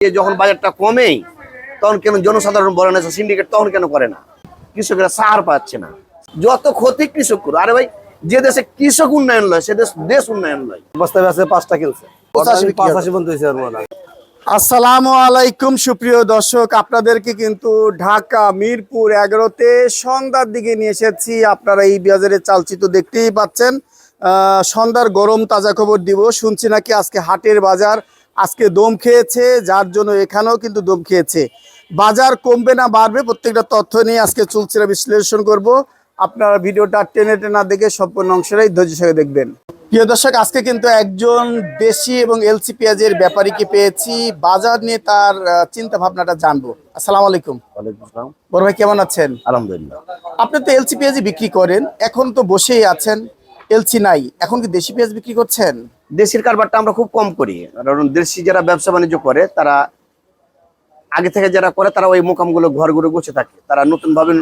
যে যখন বাজারটা কমেই তখন কেন জনসাধারণ বলে না সিন্ডিকেট তখন কেন করে না? কৃষকেরা সার পাচ্ছে না। যত ক্ষতি কৃষক করে আরে ভাই যে দেশে কৃষক উন্নয়ন লয় সে দেশ দেশ উন্নয়ন লয়। বস্তায় আছে পাঁচটা মনে হয়। আসসালামু আলাইকুম সুপ্রিয় দর্শক। আপনাদেরকে কিন্তু ঢাকা মিরপুর এগারোতে সন্ধ্যার দিকে নিয়ে এসেছি। আপনারা এই বাজারের চালচিত্র দেখতেই পাচ্ছেন। আহ, সন্ধ্যার গরম তাজা খবর দিব। শুনছি নাকি আজকে হাটের বাজার আজকে দম খেয়েছে যার জন্য এখানেও কিন্তু দম খেয়েছে। বাজার কমবে না বাড়বে প্রত্যেকটা তথ্য নিয়ে আজকে চলছিল বিশ্লেষণ করব। আপনারা ভিডিওটা টেনে টেনা দেখে সম্পূর্ণ অংশটাই ধৈর্য সঙ্গে দেখবেন। প্রিয় দর্শক আজকে কিন্তু একজন দেশি এবং এলসি পেঁয়াজের ব্যাপারীকে পেয়েছি। বাজার নিয়ে তার চিন্তা ভাবনাটা জানব। আসসালামু আলাইকুম। বড় ভাই কেমন আছেন? আলহামদুলিল্লাহ। আপনি তো এলসি পেঁয়াজই বিক্রি করেন এখন তো বসেই আছেন এলসি নাই। এখন কি দেশি পেঁয়াজ বিক্রি করছেন? দেশের কারবারটা আমরা খুব কম করি। কারণ দেশি যারা ব্যবসা বাণিজ্য করে তারা আগে থেকে যারা করে তারা ওই মোকামগুলো ঘরগুলো গুছে থাকে। তারা নতুন ভাবে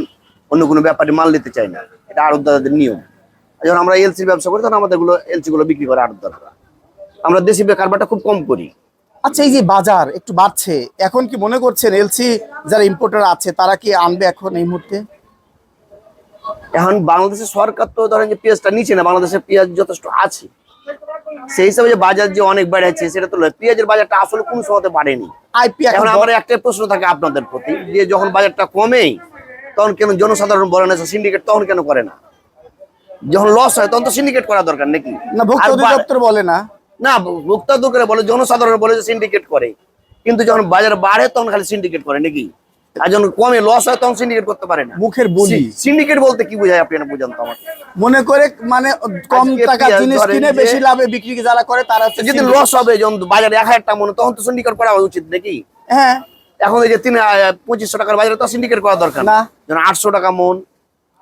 অন্য কোনো ব্যাপারে মাল নিতে চায় না। এটা আড়তদারদের নিয়ম। যখন আমরা এলসি ব্যবসা করি তখন আমাদেরগুলো এলসি গুলো বিক্রি করে আড়তদাররা আমরা দেশি কারবারটা খুব কম করি। আচ্ছা এই যে বাজার একটু বাড়ছে এখন কি মনে করছেন এলসি যারা ইম্পোর্টার আছে তারা কি আনবে এখন এই মুহূর্তে? এখন বাংলাদেশের সরকার তো ধরেন যে পেঁয়াজটা নিচে না বাংলাদেশের পেঁয়াজ যথেষ্ট আছে। সেই হিসাবে যে বাজার যে অনেক বেড়েছে সেটা তো। পেঁয়াজের বাজারটা আসলে কোন সময়তে বাড়েনি এখন এখন আমার একটা প্রশ্ন থাকে আপনাদের প্রতি যে যখন বাজারটা কমেই তখন কেন জনসাধারণ বলে না সিন্ডিকেট তখন কেন করে না? যখন লস হয় তখন তো সিন্ডিকেট করা দরকার নাকি? না ভোক্তা অধিদপ্তর বলে না। না ভোক্তা দোকানে বলে জনসাধারণ বলে যে সিন্ডিকেট করে। কিন্তু যখন বাজার বাড়ে তখন খালি সিন্ডিকেট করে নাকি? আর যখন কমে লস হয় তখন সিন্ডিকেট করতে পারে না। মুখের বুলি। সিন্ডিকেট বলতে কি বোঝায় আপনি বুঝান তো আমাকে? মনে করে মানে কম টাকা জিনিস কিনে বেশি লাভে বিক্রি যারা করে তারা যদি লস হবে যখন বাজারে এক হাজার টাকা মনে তখন তো সিন্ডিকেট করা উচিত নাকি? হ্যাঁ। এখন এই যে তিন পঁচিশশো টাকার বাজারে তো সিন্ডিকেট করা দরকার না। যখন আটশো টাকা মন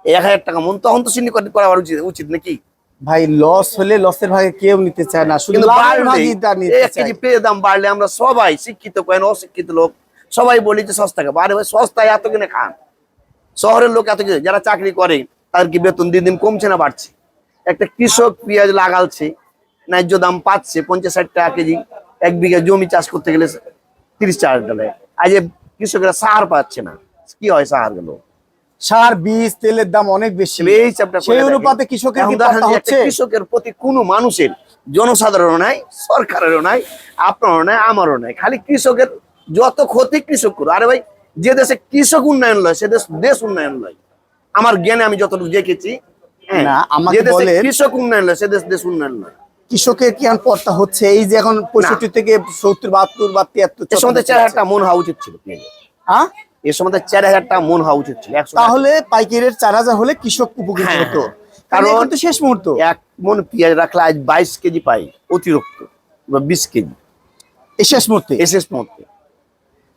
এক হাজার টাকা মন তখন তো সিন্ডিকেট করা উচিত উচিত নাকি? ভাই লস হলে লসের ভাগে কেউ নিতে চায় না। শুধু এক কেজি পেয়ে দাম বাড়লে আমরা সবাই শিক্ষিত কেন অশিক্ষিত লোক? সবাই বলি যে সস্তা খাব। আরে ভাই সস্তায় এত কিনে খান। শহরের লোক এত কিনে যারা চাকরি করে তাদের কি বেতন দিন দিন কমছে না বাড়ছে? একটা কৃষক পেঁয়াজ লাগালছে ন্যায্য দাম পাচ্ছে পঞ্চাশ ষাট টাকা কেজি। এক বিঘা জমি চাষ করতে গেলে তিরিশ টাকা ডালে আজ কৃষকেরা সার পাচ্ছে না কি হয় সারগুলো? সার বীজ তেলের দাম অনেক বেশি। এই সেই অনুপাতে কৃষকের কৃষকের প্রতি কোনো মানুষের জনসাধারণ নাই সরকারেরও নাই আপনারও নাই আমারও নাই। খালি কৃষকের যত ক্ষতি কৃষক করে আরে ভাই যে দেশে কৃষক উন্নয়ন লয় সে দেশ দেশ উন্নয়ন লয়। আমার জ্ঞানে আমি যতটুকু দেখেছি হ্যাঁ, না, আমাকে বলেন- কৃষক উন্নয়ন লয় সে দেশ দেশ উন্নয়ন লয়। কৃষকের কি এখন পর্তা হচ্ছে? এই যে এখন পঁয়ষট্টি থেকে সত্তর বাহাত্তর বা তিয়াত্তর এর সময় চার হাজার টাকা মন হওয়া উচিত ছিল। হ্যাঁ এর সময় চার হাজার টাকা মন হওয়া উচিত ছিল তাহলে পাইকারের চার হাজার হলে কৃষক উপকৃত হ্যাঁ, হতো। কারণ তো শেষ মুহূর্ত। এক মন পেঁয়াজ রাখলে আজ বাইশ কেজি পাই অতিরিক্ত বা বিশ কেজি। এই শেষ মুহূর্তে। এসএস মধ্যে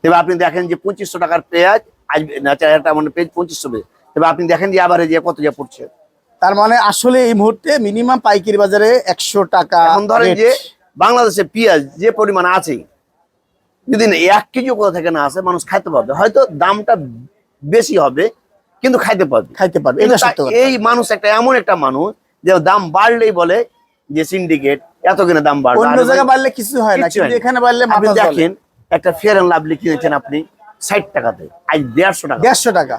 তবে আপনি দেখেন যে পঁচিশশো টাকার পেঁয়াজ আজ না চার হাজার মানে পেঁয়াজ পঁচিশশো তবে আপনি দেখেন যে আবার যে কত যা পড়ছে। তার মানে আসলে এই মুহূর্তে মিনিমাম পাইকারি বাজারে একশো টাকা এখন ধরেন যে বাংলাদেশে পেঁয়াজ যে পরিমাণ আছে যদি না এক কেজি কোথা থেকে না আসে মানুষ খাইতে পারবে। হয়তো দামটা বেশি হবে কিন্তু খাইতে পারবে। খাইতে পারবে। এই মানুষ একটা এমন একটা মানুষ যে দাম বাড়লেই বলে যে সিন্ডিকেট এত কিনে দাম বাড়বে। অন্য জায়গায় বাড়লে কিছু হয় না। এখানে বাড়লে আপনি দেখেন একটা ফেয়ার অ্যান্ড লাভলি কিনেছেন আপনি ষাট টাকাতে। আজ দেড়শো টাকা। দেড়শো টাকা।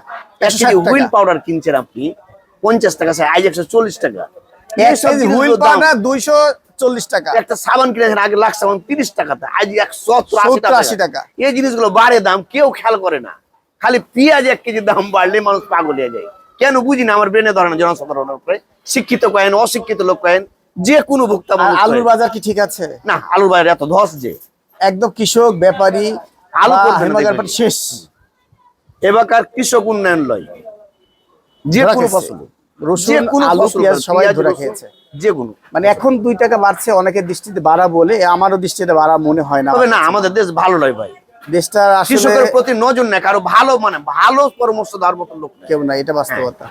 হুইল পাউডার কিনছেন আপনি পঞ্চাশ টাকা আজ একশো চল্লিশ টাকা। হুইল পাউডার দুইশো চল্লিশ টাকা। একটা সাবান কিনেছেন আগে লাখ সাবান তিরিশ টাকাতে আজ একশো আশি টাকা। এই জিনিসগুলো বাড়ে দাম কেউ খেয়াল করে না। খালি পেঁয়াজ এক কেজি দাম বাড়লে মানুষ পাগল হয়ে যায়। কেন বুঝি না আমার ব্রেনে ধরে না জনসাধারণের উপরে। শিক্ষিত কয়েন অশিক্ষিত লোক কয়েন যে কোনো ভোক্তা আলুর বাজার কি ঠিক আছে? না আলুর বাজার এত ধস যে। একদম কৃষক ব্যাপারী আলু শেষ। এবারকার কৃষক উন্নয়ন লয়? যে কোনো ফসল রসুন, আলু, পেঁয়াজ সবাই পেঁয়াজ, খেয়েছে। যে কোনো। মানে এখন দুই টাকা বাড়ছে অনেকের দৃষ্টিতে বাড়া বলে আমারও দৃষ্টিতে বাড়া মনে হয় না। তবে না আমাদের দেশ ভালো নয় ভাই। দেশটা কৃষকের প্রতি নজর নেই কারও ভালো মানে ভালো পরামর্শ দেওয়ার মতো লোক কেউ না এটা বাস্তবতা।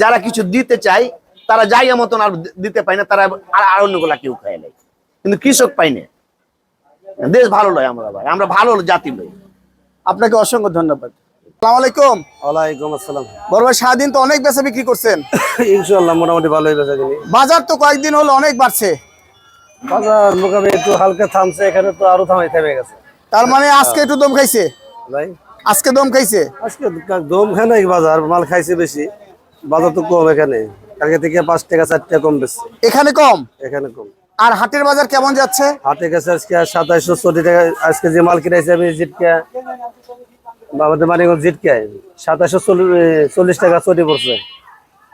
যারা কিছু দিতে চায় তারা জায়গা মতন আর দিতে পায় না তারা আর আর অন্যগুলা কেউ খায় নাই। কিন্তু কৃষক পাই না দেশ ভালো নয় আমরা ভাই আমরা ভালো জাতি নই। আপনাকে অসংখ্য ধন্যবাদ। আসসালামু আলাইকুম। ওয়ালাইকুম আসসালাম। বড় ভাই সারাদিন তো অনেক বেচা বিক্রি করছেন। ইনশাল্লাহ মোটামুটি ভালোই বেচা কিনি। বাজার তো কয়েকদিন হলো অনেক বাড়ছে। বাজার মোকামে একটু হালকা থামছে এখানে তো আরও থামাই থেমে গেছে। তার মানে আজকে একটু দম খাইছে? ভাই? আজকে দম খাইছে? আজকে দম খায় না বাজার মাল খাইছে বেশি। বাজার তো কম এখানে। কালকে থেকে পাঁচ টাকা চার টাকা কম বেশি। এখানে কম? এখানে কম। আর হাটের বাজার কেমন যাচ্ছে? হাটে গেছে আজকে সাতাইশশো চল্লিশ টাকা। আজকে যে মাল কিনেছি আমি জিটকা আমাদের মানিগঞ্জ জিটকা। সাতাইশশো চল্লিশ টাকা চটি পড়ছে।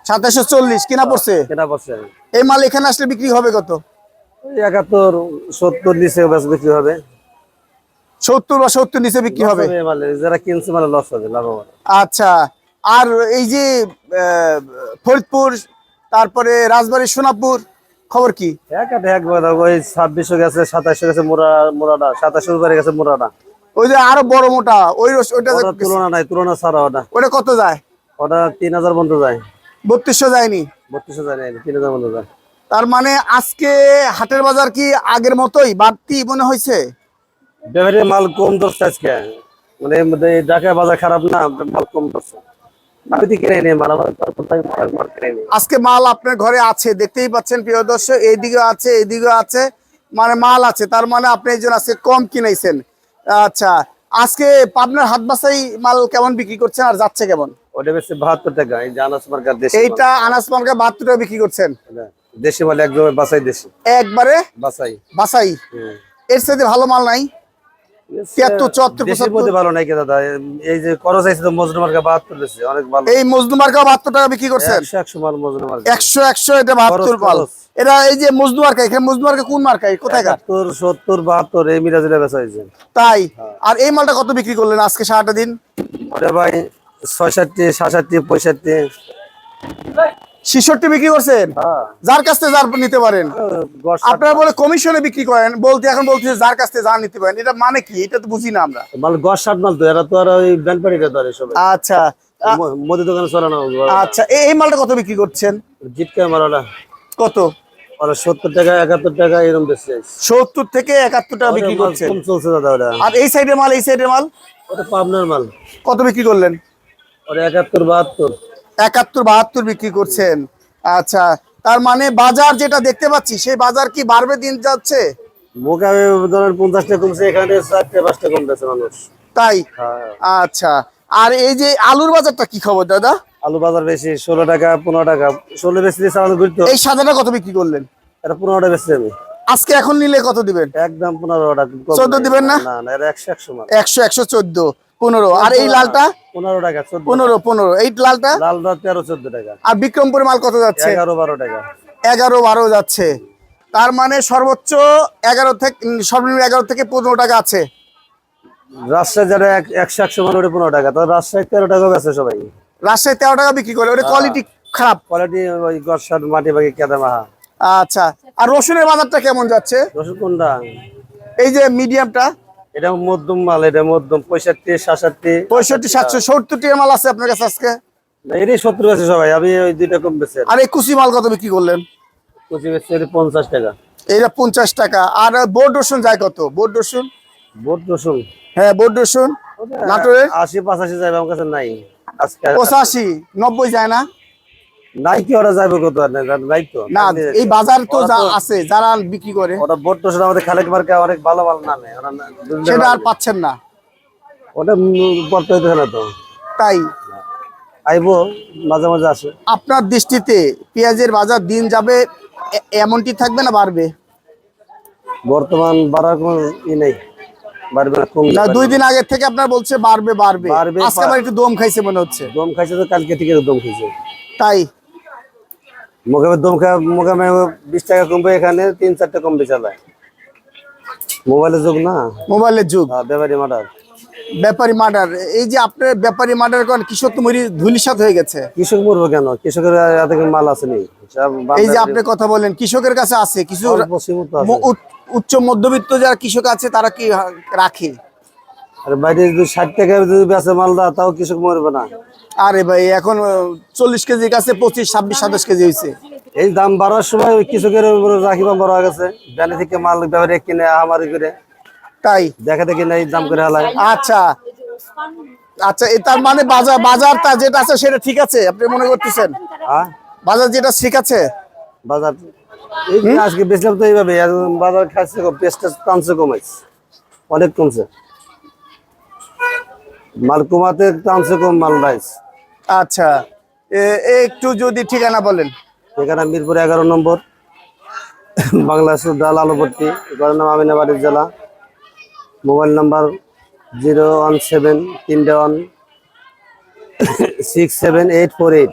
সাতাশশো চল্লিশ কেনা পড়ছে? কেনা পড়ছে। এই মাল এখানে আসলে বিক্রি হবে কত? একাত্তর সত্তর নিচে বিক্রি হবে। সত্তর বা সত্তর নিচে বিক্রি হবে? যারা কিনছে মানে লস হবে লাভবান। আচ্ছা আর এই যে ফরিদপুর তারপরে রাজবাড়ী সোনাপুর খবর কি? এক আটে একবার ওই ছাব্বিশশো গেছে সাতাশশো গেছে মোরা মোরাটা সাতাশশো উপরে গেছে মোরাটা। ওই যে আরও বড় মোটা ওই ওইটা তুলনা নাই তুলনা ছাড়া ওটা। ওটা কত যায়? ওটা তিন হাজার বন্ধ যায়। বত্রিশশো যায়নি? বত্রিশশো যায় নাই তিন হাজার বন্ধ যায়। তার মানে আজকে হাটের বাজার কি আগের মতোই বাড়তি মনে হয়েছে? ব্যাপারে মাল কম ধরছে আজকে। মানে ঢাকা বাজার খারাপ না মাল কম ধরছে। আজকে মাল আপনার ঘরে আছে দেখতেই পাচ্ছেন প্রিয় দর্শক এইদিকে আছে এইদিকে আছে মানে মাল আছে তার মানে আপনি এই জন্য আজকে কম কিনেছেন। আচ্ছা আজকে পাবনার হাত বাসাই মাল কেমন বিক্রি করছেন আর যাচ্ছে কেমন? ওটা বেশি বাহাত্তর টাকা এই জানাস মার্কার দেশি এইটা আনাস মালকে বাহাত্তর টাকা বিক্রি করছেন? এটা দেশি মাল একদম বাসাই দেশি। একবারে? বাসাই বাসাই। এর সাথে ভালো মাল নাই? তিয়াত্তর, চুয়াত্তর, দেশের মধ্যে ভালো নাই দাদা? এই যে খরচ আছে তো মজনু মার্কা বাহাত্তর বেশি অনেক ভালো। এই মজদু মার্কা বাহাত্তর টাকা বিক্রি করছেন একশো একশো মাল মজনু মার্কা। একশো একশো এটা বাহাত্তর মাল। এটা এই যে মজদু মার্কা এখানে মজদু মার্কা কোন মার্কা? কোথায় সত্তর বাহাত্তর এই মিরাজুলে বেচা হয়েছে। তাই? আর এই মালটা কত বিক্রি করলেন আজকে সারাটা দিন? ওটা ভাই ছয়ষট্টি সাতষট্টি পঁয়ষট্টি। ছিষট্টি বিক্রি করছেন? হ্যাঁ। যার কাছ থেকে যার নিতে পারেন? আপনারা বলে কমিশনে বিক্রি করেন বলতে এখন বলতেছে যার কাছ থেকে যার নিতে পারেন এটা মানে কি? এটা তো বুঝি না আমরা। মাল গড় ষাট মাল তো এরা তো আর ওই ব্যানপাড়িটা ধরে সবাই। আচ্ছা। মুদি দোকানে চলে না আচ্ছা এই মালটা কত বিক্রি করছেন? মাল ওরা কত? সত্তর টাকা একাত্তর টাকা এরকম বেশি সত্তর থেকে একাত্তর টাকা বিক্রি করছেন। চলছে দাদা ওরা আর এই সাইডের মাল এই সাইডের মাল? ওটা পাবনার মাল। কত বিক্রি করলেন? ওরা একাত্তর বাহাত্তর। একাত্তর বাহাত্তর বিক্রি করছেন। আচ্ছা তার মানে বাজার যেটা দেখতে পাচ্ছি সেই বাজার কি বাড়বে দিন যাচ্ছে? মোকামে ধরেন পঞ্চাশ কমছে এখানে চারটে পাঁচটা কমতেছে মানুষ। তাই? হ্যাঁ। আচ্ছা আর এই যে আলুর বাজারটা কি খবর দাদা? আলু বাজার বেশি ষোলো টাকা পনেরো টাকা ষোলো বেশি দিয়ে চালানো ঘুরতো এই সাদাটা কত বিক্রি করলেন? এটা পনেরোটা বেশি আমি। আজকে এখন নিলে কত দিবেন? একদম পনেরো টাকা। চোদ্দ দিবেন না? একশো একশো একশো একশো চোদ্দ। পনেরো। আর এই লালটা? পনেরো টাকা পনেরো পনেরো। এই লালটা? লালটা তেরো চোদ্দ টাকা। আর বিক্রমপুরের মাল কত যাচ্ছে? এগারো বারো টাকা। এগারো বারো যাচ্ছে। তার মানে সর্বোচ্চ এগারো থেকে সর্বনিম্ন এগারো থেকে পনেরো টাকা আছে। রাজশাহী যারা এক- একশো একশো পনেরো টাকা। রাজশাহী তেরো টাকা বেছে সবাই। রাজশাহী তেরো টাকা বিক্রি করে ওটা কোয়ালিটি খারাপ। কোয়ালিটি ওই গসার মাটি বাকি আচ্ছা। আর রসুনের বাজারটা কেমন যাচ্ছে? রসুন কোনটা? এই যে মিডিয়ামটা এটা মধ্যম মাল এটা মধ্যম পঁয়ষট্টি সাতষট্টি। পঁয়ষট্টি সাতশো সত্তর টাকা মাল আছে আপনার কাছে আজকে? এটাই সত্তর বেছে সবাই আমি ওই দুইটা কম বেছে আর এই কুচি মাল কত বিক্রি করলেন? কুচি বেছে পঞ্চাশ টাকা। এইটা পঞ্চাশ টাকা। আর বোর্ড রসুন যায় কত? বোর্ড রসুন? বোট রসুন? হ্যাঁ বোর্ড রসুন। নাটোরে আশি পাঁচাশি যাবে আমার কাছে নাই। পঁচাশি নব্বই যায় না? নাই কি ওরা যাবে কত নাই তো। না এই বাজার তো ওরা যা আছে যারা বিক্রি করে। বোট রসুন আমাদের খালেক মার্কে অনেক ভালো ভালো নামে। ওরা সেটা আর পাচ্ছেন না। ওটা হইতেছে না তো। তাই? আইবো মাঝে মাঝে আসে। আপনার দৃষ্টিতে পেঁয়াজের বাজার দিন যাবে এমনটি থাকবে না বাড়বে? বর্তমান বাড়ার কোনো ই নেই। বাড়বে না দুই দিন আগের থেকে আপনার বলছে বাড়বে বাড়বে। বাড়বে, আজকে আবার একটু দম খাইছে মনে হচ্ছে। দম খাইছে তো কালকে থেকে দম খাইছে। তাই? মোকামে দম খা মোকামে বিশ টাকা কমবে এখানে তিন চারটা কমবে চালায়। মোবাইলের যুগ না? মোবাইলের যুগ। হ্যাঁ, ব্যাপারি মার্ডার। ব্যাপারী মার্ডার। এই যে আপনার ব্যাপারী মার্ডার করেন কৃষক তো মরি ধুলিসাত হয়ে গেছে। কৃষক মরবো কেন? কৃষকের এত মাল আসেনি এই যে আপনি কথা বলেন কৃষকের কাছে আছে কিছু উচ্চ মধ্যবিত্ত যারা কৃষক আছে তারা কি রাখে? আর বাইরে যদি ষাট টাকা যদি বেচে মালদা তাও কৃষক মরবে না। আরে ভাই এখন চল্লিশ কেজি কাছে পঁচিশ ছাব্বিশ সাতাশ কেজি হয়েছে এই দাম বাড়ার সময় ওই কৃষকের রাখিবা বড় হয়ে গেছে। ব্যানে থেকে মাল ব্যাপারে কিনে আমারি করে। তাই? দেখা দেখি নাই দাম করে হালায়। আচ্ছা। আচ্ছা তার মানে বাজার বাজার তা যেটা আছে সেটা ঠিক আছে? আপনি মনে করতেছেন? হ্যাঁ। বাজার যেটা ঠিক আছে? বাজার এই আজকে বেচলাম তো এইভাবে বাজার খাচ্ছে কম পেঁচটা টানছে কমাইছে। অনেক কমছে। মাল কমাতে কম মাল রাইস। আচ্ছা একটু যদি ঠিকানা বলেন। এখানে মিরপুর এগারো নম্বর বাংলাদেশ ডাল আলুপট্টি নাম আমিনাবাড়ির জেলা। Mobile number zero one seven তিনটে one six seven eight four eight.